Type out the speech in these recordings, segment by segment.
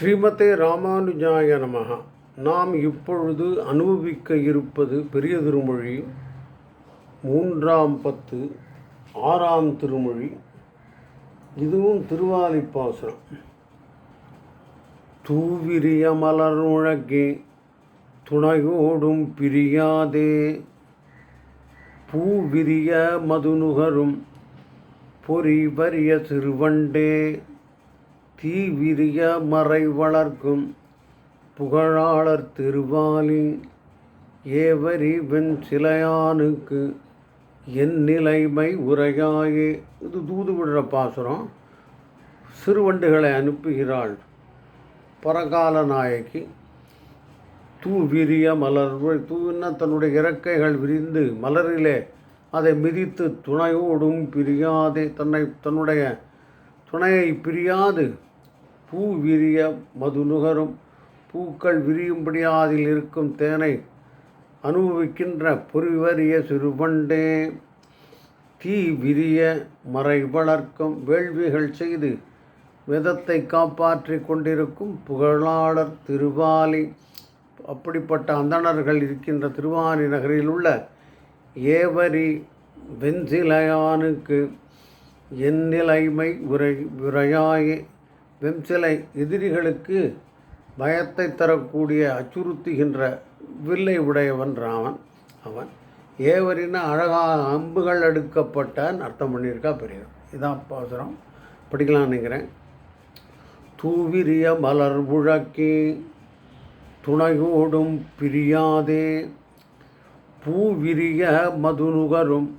ஸ்ரீமதே ராமானுஜாய நமகா நாம் இப்பொழுது அனுபவிக்க இருப்பது பெரிய திருமொழி மூன்றாம் பத்து ஆறாம் திருமொழி. இதுவும் திருவாலிப்பாசனம் தூவிரிய மலர் முழக்கே துணையோடும் பிரியாதே. பூவிரிய மதுநுகரும் பொறி வரிய திருவண்டே தீவிரிய மறை வளர்க்கும் புகழாளர் திருவாலி ஏவரி வெண் சிலையானுக்கு என் நிலைமை உரையாயே. இது தூது விடுற பாசுரம். சிறுவண்டுகளை அனுப்புகிறாள் பரகால நாயகி. தூ விரிய மலர் தூவின தன்னுடைய இறக்கைகள் விரிந்து மலரிலே அதை மிதித்து துணையோடும் பிரியாதே. தன்னை தன்னுடைய துணையை பிரியாது. பூ விரிய மது நுகரும் பூக்கள் விரியும்படியாதில் இருக்கும் தேனை அனுபவிக்கின்ற பொறிவரிய சிறுபண்டே. தீ விரிய மறை வளர்க்கும் வேள்விகள் செய்து விதத்தை காப்பாற்றி கொண்டிருக்கும் புகழாளர் திருவாலி. அப்படிப்பட்ட அந்தணர்கள் இருக்கின்ற திருவாலி நகரில் உள்ள ஏவரி வெண்சிலையானுக்கு என் நிலைமை உரை உரையாயே. வெம்சிலை எதிரிகளுக்கு பயத்தை தரக்கூடிய அச்சுறுத்துகின்ற வில்லை உடையவன் ராமன். அவன் ஏவரின அழகாக அம்புகள் அடுக்கப்பட்டான். அர்த்தம் பண்ணியிருக்கா? பெரியவர் இதான் பாசுரம். படிக்கலாம் நினைக்கிறேன். தூவிரிய மலர் முழக்கி துணையோடும் பிரியாதே பூவிரிய மதுநுகரும்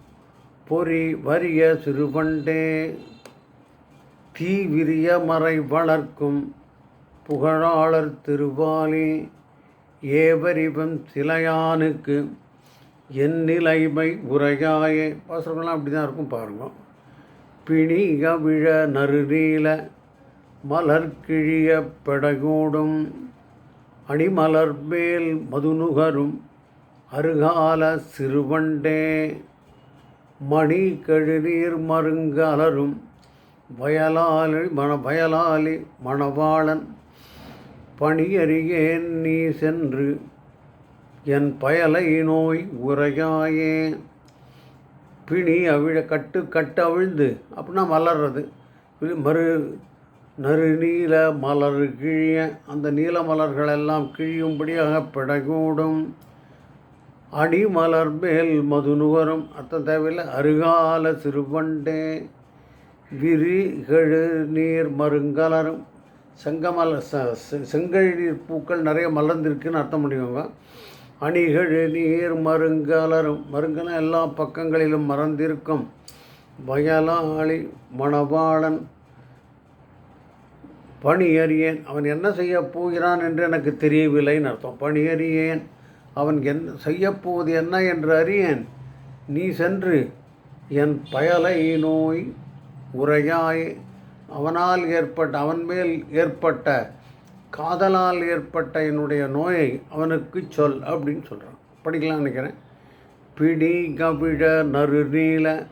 பொறி வரிய சிறுபண்டே தீவிரிய மறை வளர்க்கும் புகழாளர் திருவாலி ஏவரிவன் சிலையானுக்கு என் நிலைமை உரையாயே. பாசுரங்கள்லாம் அப்படி தான் இருக்கும் பாருங்க. பிணிக விழ நறுநீல மலர் கிழிய அணிமலர் மேல் மதுநுகரும் அருகால சிறுவண்டே. மணி கழுநீர் மருங்கலரும் வயலாளி மண வயலாளி மணவாளன் பணியறியேன் நீ சென்று என் பயலை நோய் உரையாயே. பிணி அவிழ கட்டு கட்டு அவிழ்ந்து அப்படின்னா மலர்றது. மறு நறு நறுநீல மலர் கிழிய அந்த நீல மலர்களெல்லாம் கிழியும்படியாக பிடகூடும். அடிமலர் மேல் மது நுகரும் அர்த்தம் தேவையில்லை அருகால சிறுவண்டே. விரிகழு நீர் மருங்கலரும் செங்கமல செங்கழி நீர் பூக்கள் நிறைய மலர்ந்திருக்குன்னு அர்த்தம் பண்ணிக்கோங்க. அணிகழு நீர் மருங்கலரும் மருங்கலம் எல்லா பக்கங்களிலும் மறந்திருக்கும். வயலாளி மணவாளன் பணியறியேன். அவன் என்ன செய்ய போகிறான் என்று எனக்கு தெரியவில்லைன்னு அர்த்தம். பணியறியேன். அவன் என் செய்யப்போவது என்ன என்று அறியேன். நீ சென்று என் பயலை நோய் உரையாய் அவனால் ஏற்பட்ட அவன் மேல் ஏற்பட்ட காதலால் ஏற்பட்ட என்னுடைய நோயை அவனுக்கு சொல் அப்படின்னு சொல்கிறான் படிக்கலாம் நினைக்கிறேன். பிடி கவிழ நறுநீல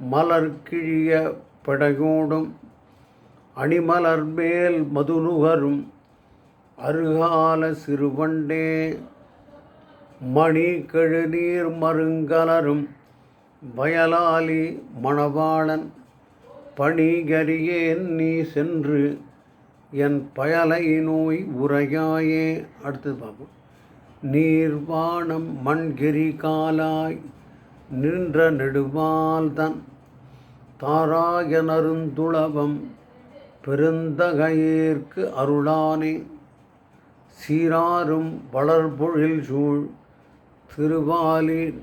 மலர் கிழிய படகோடும் அணிமலர் மேல் மதுநுகரும் அருகால சிறுவண்டே மணி கழுநீர் மருங்கலரும் வயலாலி மணவாளன் பணிகரியேன் நீ சென்று என் பயலை நோய் உரையாயே. அடுத்தது பார்ப்போம். நீர்வாணம் மண்கிரி காலாய் நின்ற நெடுவால்தன் தாராய நருந்துளவம் பெருந்தகையேற்கு அருளானே. சீராரும் வளர்பொழில் சூழ் திருவாலி.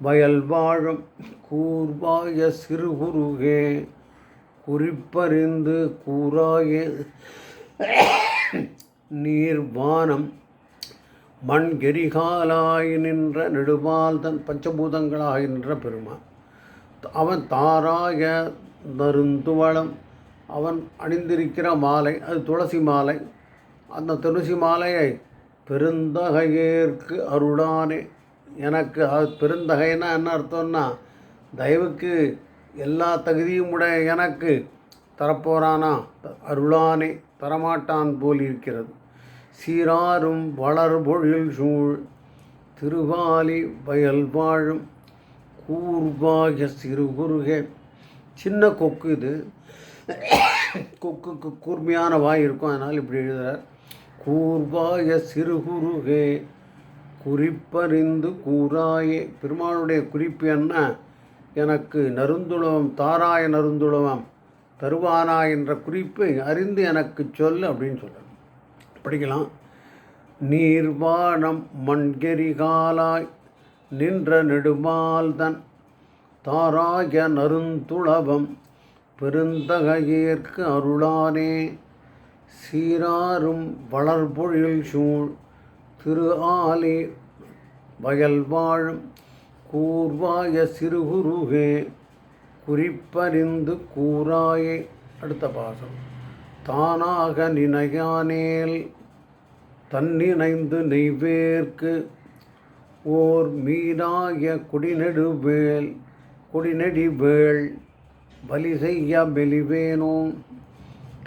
வயல் வாழும் கூர்வாய சிறுகுருகே. குறிப்பறிந்து கூறாய. நீர்வானம் மண் கெரிகாலாய் நின்ற நெடுமால்தன் பஞ்சபூதங்களாய் நின்ற பெருமான். அவன் தாராய நருந்துவளம் அவன் அணிந்திருக்கிற மாலை அது துளசி மாலை. அந்த துளசி மாலையை பெருந்தகையேற்கு அருளானே. எனக்கு அது பெருந்தகைன்னா என்ன அர்த்தம்னா தயவுக்கு எல்லா தகுதியும் உடைய எனக்கு தரப்போறானா? அருளானே தரமாட்டான் போல் இருக்கிறது. சீராரும் வளர்பொழில் சூழ் திருவாலி வயல் வாழும் சிறு குறுகே. சின்ன கொக்கு இது. கொக்குக்கு கூர்மையான வாய் இருக்கும் அதனால் இப்படி எழுதுகிறார் கூர்வாய சிறுகுருகே குறிப்பறிந்து கூறாயே. பெருமாளுடைய குறிப்பு என்ன? எனக்கு நருந்துளவம் தாராய நருந்துளவம் தருவானா என்ற குறிப்பை அறிந்து எனக்கு சொல் அப்படின்னு சொல்கிறார் படிக்கலாம். நீர்வாணம் மண்கெரிகாலாய் நின்ற நெடுமால்தன் தாராய நருந்துளவம் பெருந்தகையேற்கு அருளானே சீராரும் வளர்பொழில் சூழ் திரு ஆலி வயல் வாழும் கூர்வாய சிறுகுருகே குறிப்பறிந்து கூறாயே. அடுத்த பாசம். தானாக நினையானேல் தன்னிணைந்து நெய்வேர்க்கு ஓர் மீனாய குடிநெடுவேல் குடிநெடிவேள் பலி செய்ய மெலிவேனோம்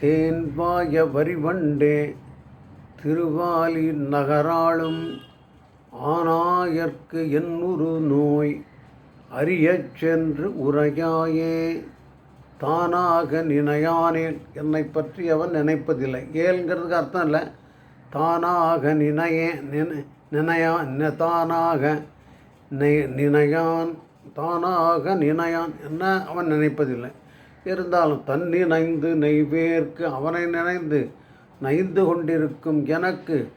தேன்வாய வரிவண்டே திருவாலி நகராளும் ஆனாயர்க்கு என்னுரு நோய் அறியச் சென்று உரையாயே. தானாக நினையானேன் என்னை பற்றி அவன் நினைப்பதில்லை. ஏல்ங்கிறதுக்கு அர்த்தம் இல்லை. தானாக நினையே நினை நினையா தானாக நினையான் தானாக நினையான் என்ன அவன் நினைப்பதில்லை. இருந்தாலும் தன் நினைந்து நெய்வேர்க்கு அவனை நினைந்து நைந்து கொண்டிருக்கும் எனக்கு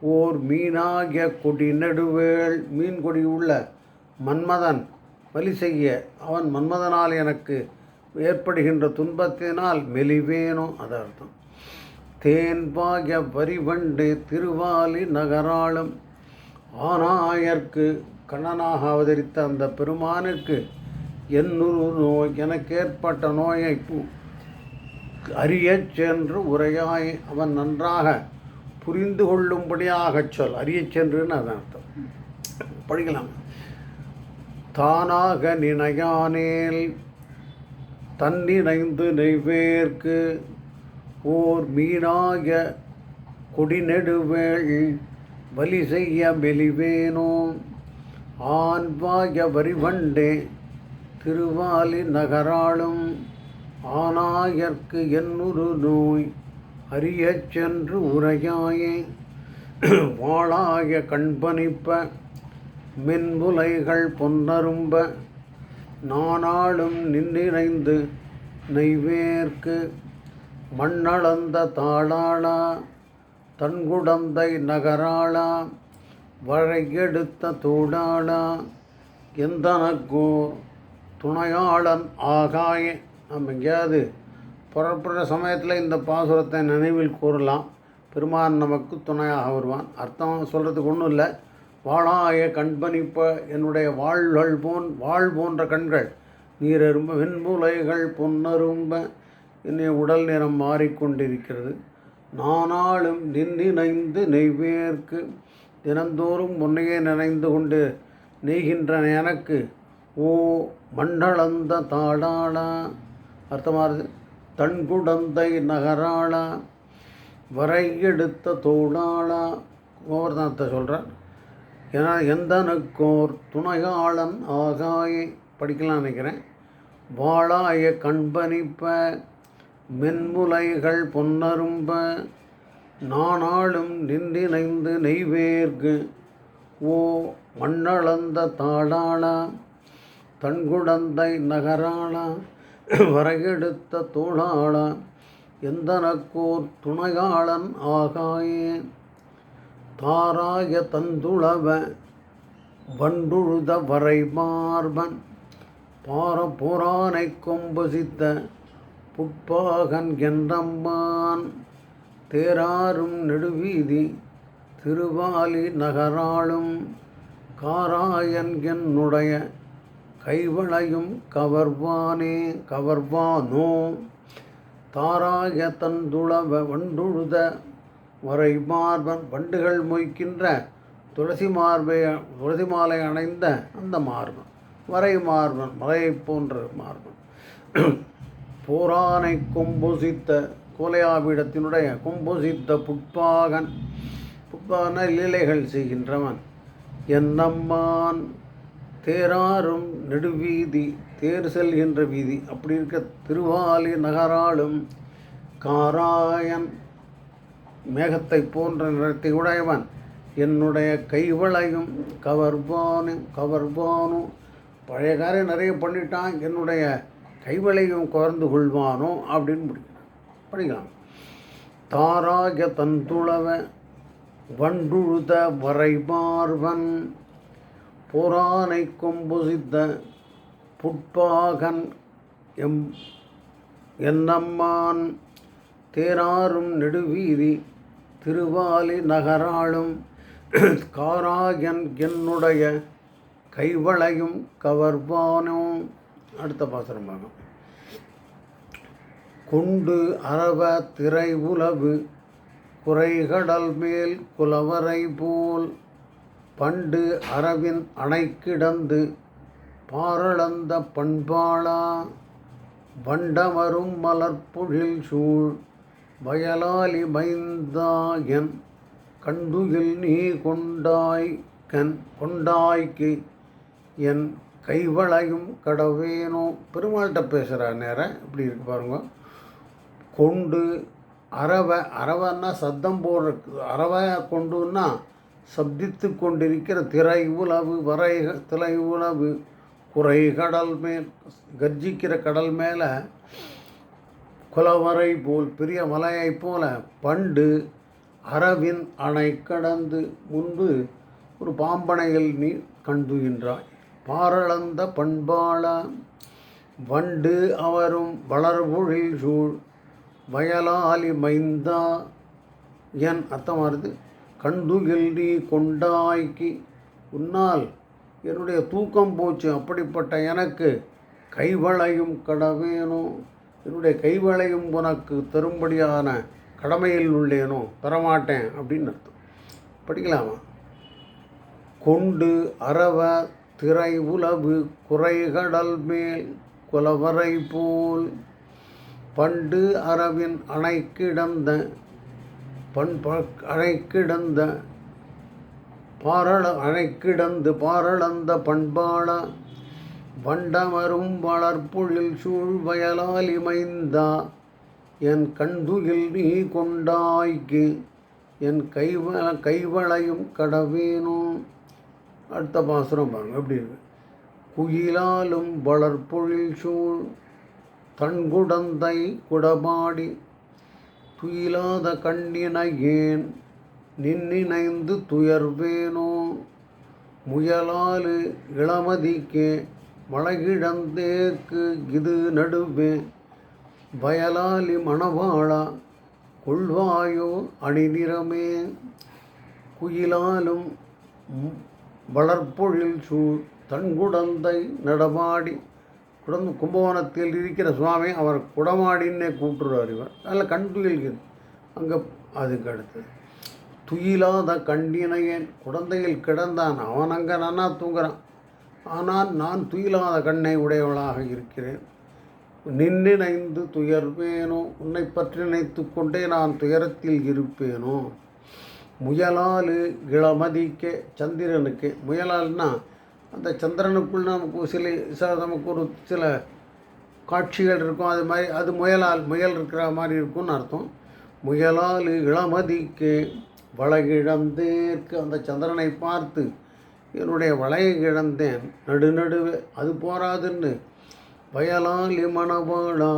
ஓர் மீனாகிய கொடி நடுவேள் மீன் கொடி உள்ள மன்மதன் வலி செய்ய அவன் மன்மதனால் எனக்கு ஏற்படுகின்ற துன்பத்தினால் மெலிவேனோ அது அர்த்தம். தேன்பாகிய வரிவண்டு திருவாலி நகராளும். ஆனாயர்க்கு கண்ணனாக அவதரித்த அந்த பெருமானுக்கு என்னுரு நோய் எனக்கு ஏற்பட்ட நோயை அறியச் சென்று உரையாய் அவன் நன்றாக புரிந்து கொள்ளும்படியாகச் சொல். அறிய சென்றுன்னு அதன் அர்த்தம். படிக்கலாம். தானாக நினையானேல் தன்னிணைந்து நெய்வேர்க்கு ஓர் மீனாக கொடிநெடுவேள் வலி செய்ய மெலிவேனோ? ஆன்வாய வரிவண்டே திருவாலி நகராளும் ஆனாயர்க்கு என்னுரு நோய் அறியச் சென்று உரையாயே. வாழாய கண்பணிப்ப மின்புலைகள் பொன்னரும்ப நானாளும் நின்னிறைந்து நெய்வேர்க்கு மண்ணளந்த தாளாளா தன்குடந்தை நகராளா வழையெடுத்த தூடாளா எந்தனக்கோ துணையாளன் ஆகாய. நம்ம எங்கேயாவது புறப்படுற சமயத்தில் இந்த பாசுரத்தை நினைவில் கூறலாம். பெருமான் நமக்கு துணையாக வருவான். அர்த்தம் சொல்கிறதுக்கு ஒன்றும் இல்லை. வாழாய கண்பணிப்ப என்னுடைய வாழ்கள் போன் வாழ் போன்ற கண்கள். நீரெரும்ப வெண்முலைகள் பொன்னரும்ப என்னுடைய உடல் நிறம் மாறிக்கொண்டிருக்கிறது. நானாலும் நின்னிணைந்து நெய்வேர்க்கு தினந்தோறும் உன்னையே நினைந்து கொண்டு நெய்கின்ற எனக்கு. ஓ மண்டலந்த தாடாளா அர்த்தமாகுது தன்குடந்தை நகராளா வரை எடுத்த தோடாளா கோவர்தனத்தை சொல்கிறார் ஏன்னா எந்தனுக்கோர் துணையாளன் ஆகாயே. படிக்கலாம் நினைக்கிறேன். வாழாய கண்பணிப்ப மென்முலைகள் பொன்னரும்ப நானாளும் நின்றிணைந்து நெய்வேர்க்கு ஓ மண்ணளந்த தாடாளா தன்குடந்தை நகராளா. வரையெடுத்த தோளாளா எந்தனக்கோர் துணையாளன் ஆகாயே? தாராய தந்துளவ வண்டுழுத வரை மார்பன் பார புரானை கொம்புசித்த புட்பாகன் என்றம்மான். தேராரும் நெடுவீதி திருவாலி நகராளும் காராயன் என்னுடைய கைவளையும் கவர்வானே கவர்வானோ? தாராய தந்துளவ வண்டுழுத வரை மார்பன் வண்டுகள் மொய்க்கின்ற துளசி மார்பை துளசி மாலை அணைந்த அந்த மார்பன் வரை மார்பன் மலையைப் போன்ற மார்பன். போரானை கொம்புசித்த கோலையாபீடத்தினுடைய கும்புசித்த புட்பாகன் புட்பாகன லீலைகள் செய்கின்றவன். என்னம்மான் தேராரும் நெடுவீதி தேர் செல்கின்ற வீதி. அப்படி இருக்க திருவாலி நகராளும் காராயன் மேகத்தை போன்ற நிறத்தை உடையவன். என்னுடைய கைவளையும் கவர்பானு கவர்பானும் பழைய காரியம் நிறைய பண்ணிட்டான். என்னுடைய கைவளையும் கவர்ந்து கொள்வானோ அப்படின்னு முடிக்கிறான். படிக்கலாம். தாராக தந்துளவ வண்டுழுத வரைபார்வன். புராணை கொம்புசித்த புட்பாகன் எம் என்னம்மான் தேராரும் நெடுவீதி திருவாலி நகராளும் காராயன் என்னுடைய கைவளையும் கவர்வானும் அடுத்த பாசனம் பார்க்கும் கொண்டு அரவ திரை உலவு குறைகடல் மேல் குலவரை போல் பண்டு அரவின் அணை கிடந்து பாரளந்த பண்பாளா வண்டமரும் மலர்பொழில் சூழ் வயலாலி மைந்தாயன் கண்டுயில் நீ கொண்டாய் கண் கொண்டாய்க்கு என் கைவளையும் கடவேனோ. பெருமாள்கிட்ட பேசுகிற நேரம் இப்படி இருக்கு பாருங்க. கொண்டு அரவை அரவைன்னா சத்தம் போடுற அரவை கொண்டுன்னா சப்தித்து கொண்டிருக்கிற திரை உலவு வரை திரை உலவு குறை கடல் மேல் கர்ஜிக்கிற கடல் மேலே குலவரை போல் பெரிய மலையைப் போல பண்டு அரவின் அணை கடந்து முன்பு ஒரு பாம்பனையில் நீ கண்டுகின்றாய் பாரளந்த பண்பாள வண்டு அவரும் வளர்பொழில் சூழ் வயலாலி மைந்தா என் அர்த்தமாக இருக்குது கண்டுகில் நீ கொண்டாய்க்கு. உன்னால் என்னுடைய தூக்கம் போச்சு அப்படிப்பட்ட எனக்கு கைவளையும் கடவேனோ? என்னுடைய கைவளையும் உனக்கு தரும்படியான கடமையில் உள்ளேனோ? தரமாட்டேன் அப்படின்னு அர்த்தம். படிக்கலாமா? கொண்டு அரவ திரை உலவு குறைகடல் மேல் குலவரை போல். பண்டு அரவின் அணை கிடந்த பண் அணை கிடந்த பாரள அணை கிடந்து பாரளந்த பண்பாள வண்டமரும் வளர்பொழில் சூழ் வயலால் இமைந்தா என் கண்துயில் நீ கொண்டாய்க்கு என் கைவ கைவளையும் கடவேனும் அடுத்த பாசுரம் பாருங்க எப்படி இருக்கு? குயிலாலும் வளர்ப்பொழில் சூழ் தன்குடந்தை குடபாடி துயிலாத கண்ணினையேன் நின்னிணைந்து துயர்வேனோ? முயலாலு இளமதிக்கே மழகிழந்தேக்கு இது நடுவே. வயலாலி மணவாளா கொள்வாயோ அணிநிறமே குயிலாலும் வளர்ப்பொழில் சூழ் தன்குடந்தை நடமாடி குடம் கும்பகோணத்தில் இருக்கிற சுவாமி அவர் குடமாடின்னே கூப்பிட்டுருவார் இவர். அதில் கண் துயில் அங்கே அதுக்கு அடுத்து துயிலாத கண்டினையன் குழந்தையில் கிடந்தான் அவன் அங்கே நன்னா தூங்குறான். ஆனால் நான் துயிலாத கண்ணை உடையவளாக இருக்கிறேன். நின்னிணைந்து துயர்வேனோ உன்னை பற்றி நினைத்து கொண்டே நான் துயரத்தில் இருப்பேனோ? முயலால் இளமதிக்க சந்திரனுக்கு. முயலால்னா அந்த சந்திரனுக்குள் நமக்கு சில ச நமக்கு ஒரு சில காட்சிகள் இருக்கும். அது மாதிரி அது முயலால் முயல் இருக்கிற மாதிரி இருக்கும்னு அர்த்தம். முயலால் இளமதிக்கு வளகிழந்தேற்கு அந்த சந்திரனை பார்த்து என்னுடைய வளையை கிழந்தேன் நடுநடுவே அது போராதுன்னு வயலால் இமணவாளா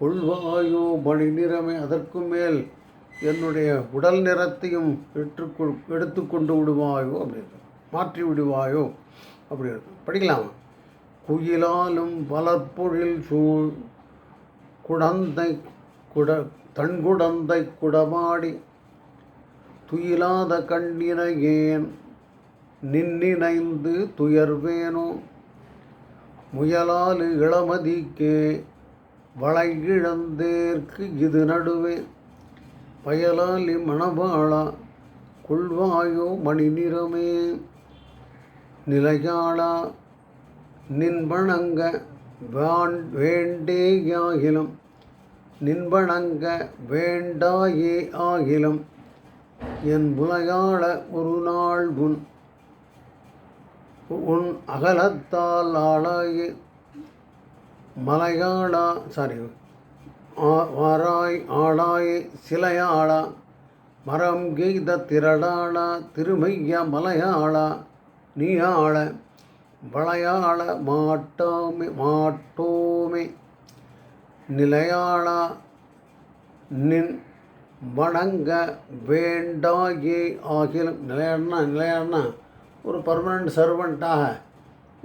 கொள்வாயோ மணி நிறமே அதற்கு மேல் என்னுடைய உடல் நிறத்தையும் எடுத்துக்கொண்டு விடுவாயோ? அப்படின்னு மாற்றி விடுவாயோ? அப்படி படிக்கலாமா. குயிலாலும் வளர்ப்பொழில் சூழ் குடந்தை குட தன்குடந்தை குடமாடி துயிலாத கண்ணினையேன் நின்னிணைந்து துயர்வேனோ? முயலால் இளமதிக்கே வளைகிழந்தேற்கு இது நடுவே. பயலாலி மணவாளா கொள்வாயோ மணி நிறமே நிலையாளா நின்பணங்க வான் வேண்டேயாகிலும் நின்பணங்க வேண்டாயே ஆகிலும் என் முலையாள ஒரு நாள் உன் உன் அகலத்தால் ஆளாய. மலையாளா சாரி வாராய் ஆளாய். சிலையாளா மரம் கெய்த திரளாளா. திருமைய மலையாளா நீயாள வளையாள மாட்டோமே மாட்டோமே. நிலையாளா நின் வணங்க வேண்டாயே ஆகிலும். நிலையாடனா நிலையாடனா ஒரு பர்மனண்ட் சர்வெண்ட்டாக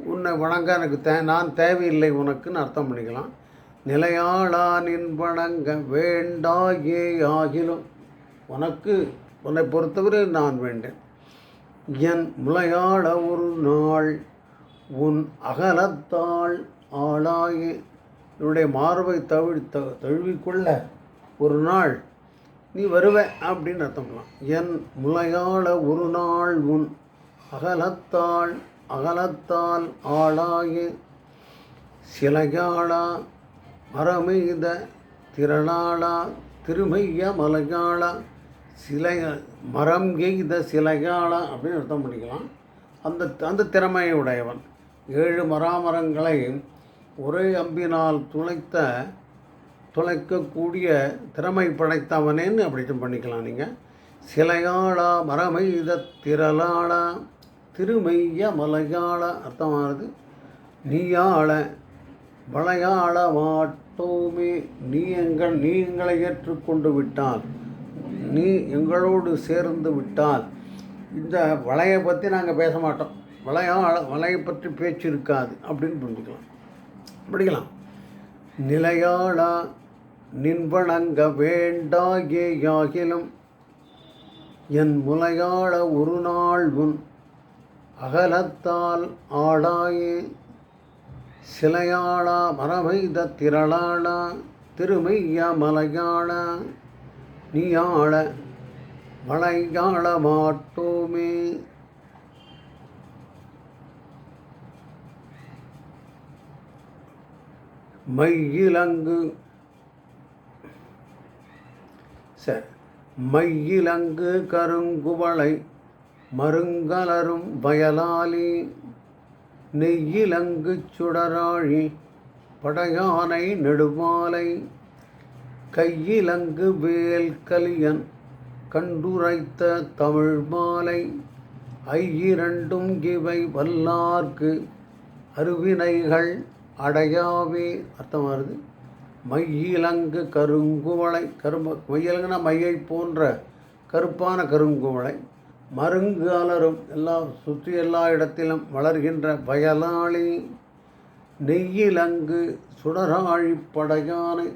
உன்னை வணங்க எனக்கு தே நான் தேவையில்லை உனக்குன்னு அர்த்தம் பண்ணிக்கலாம். நிலையாளா நின் வணங்க வேண்டாயே ஆகிலும். உனக்கு உன்னை பொறுத்தவரை நான் வேண்டேன். என் முளையாட ஒரு நாள் உன் அகலத்தால் ஆளாகி என்னுடைய மார்பை தவிழ் த தழுவிக்கொள்ள ஒரு நாள் நீ வருவ அப்படின்னு அர்த்தம் என் முளையாள ஒரு நாள் உன் அகலத்தால் அகலத்தால் ஆளாகி சிலையாளா மரமெய்த திரளாளா திருமைய மலையாளா சிலை மரம் கெய்த சிலையாளா அப்படின்னு அர்த்தம் பண்ணிக்கலாம். அந்த அந்த திறமையை உடையவன் ஏழு மராமரங்களை ஒரே அம்பினால் துளைத்த துளைக்கக்கூடிய திறமை படைத்தவனேன்னு அப்படி பண்ணிக்கலாம் நீங்கள் சிலையாளா மரமெய்த திரளாளா திருமைய மலையாள அர்த்தமானது. நீயாள வளையாள மாட்டோமே நீ எங்கள் நீ எங்களை ஏற்றுக்கொண்டு விட்டால். நீ எங்களோடு சேர்ந்து விட்டால் இந்த வலையை பற்றி நாங்கள் பேச மாட்டோம். வளையம் வலையை பற்றி பேச்சு இருக்காது அப்படின்னு புரிஞ்சுக்கலாம். படிக்கலாம் நிலையாளா நின்பணங்க வேண்டாயே யாகிலும் என் முலையாள ஒரு நாள் உன் அகலத்தால் ஆடாயே சிலையாளா மரமைத திரளாளா திருமைய மலையாளா நீயாள மலையாள மாட்டோமே. மையிலங்கு சரி மையிலங்கு கருங்குவளை மருங்கலரும் வயலாலி நெய்யிலங்கு சுடராழி படையானை நெடுமாலை கையிலங்கு வேல் கலியன் கண்டுரைத்த தமிழ் மாலை ஐயிரண்டும் இவை வல்லார்க்கு அருவினைகள் அடையாவே. அர்த்தம் வருது. மையிலங்கு கருங்குவளை கரும்ப மையலங்குனா மையை போன்ற கருப்பான கருங்குவளை மருங்கு அலரும் எல்லா சுற்றி எல்லா இடத்திலும் வளர்கின்ற வயலாளி நெய்யிலங்கு சுடராழி படையானை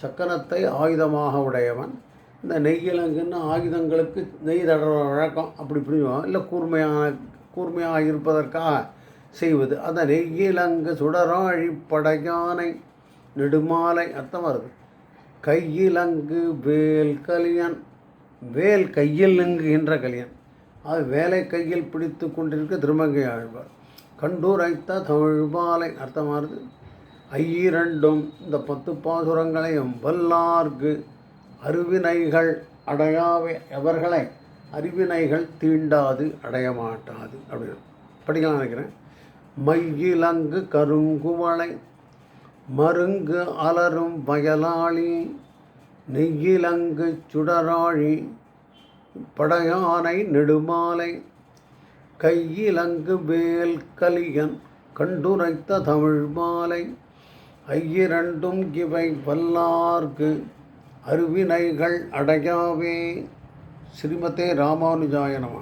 சக்கரத்தை ஆயுதமாக உடையவன். இந்த நெய்யிலங்குன்னு ஆயுதங்களுக்கு நெய் தடற வழக்கம் அப்படி புரியும்? இல்லை கூர்மையான கூர்மையாக இருப்பதற்காக செய்வது. அந்த நெய்யிலங்கு சுடராழி அழிப்படையானை நெடுமாலை அர்த்தம் வருது. கையிலங்கு வேல் கலியன் வேல் கையில் நங்குகின்ற கலியன். அது வேலை கையில் பிடித்து கொண்டிருக்க திருமங்கை ஆழ்வார். கண்டூரைத்த தமிழ் மாலை அர்த்தமானது ஐயிரண்டும் இந்த பத்து பாசுரங்களையும் வல்லார்க்கு அருவினைகள் அடையாவே எவர்களை அறிவினைகள் தீண்டாது அடைய மாட்டாது அப்படின்னு படிக்கலாம் நினைக்கிறேன். மையிலங்கு கருங்குவளை மருங்கு அலரும் வயலாளி நெய்யிலங்கு சுடராழி படையானை நெடுமாலை கையிலங்கு வேல் கலியன் கண்டுரைத்த தமிழ் மாலை ஐயிரண்டும் இவை வல்லார்க்கு அருவினைகள் அடையாவே. ஸ்ரீமதே ராமானுஜாய நம.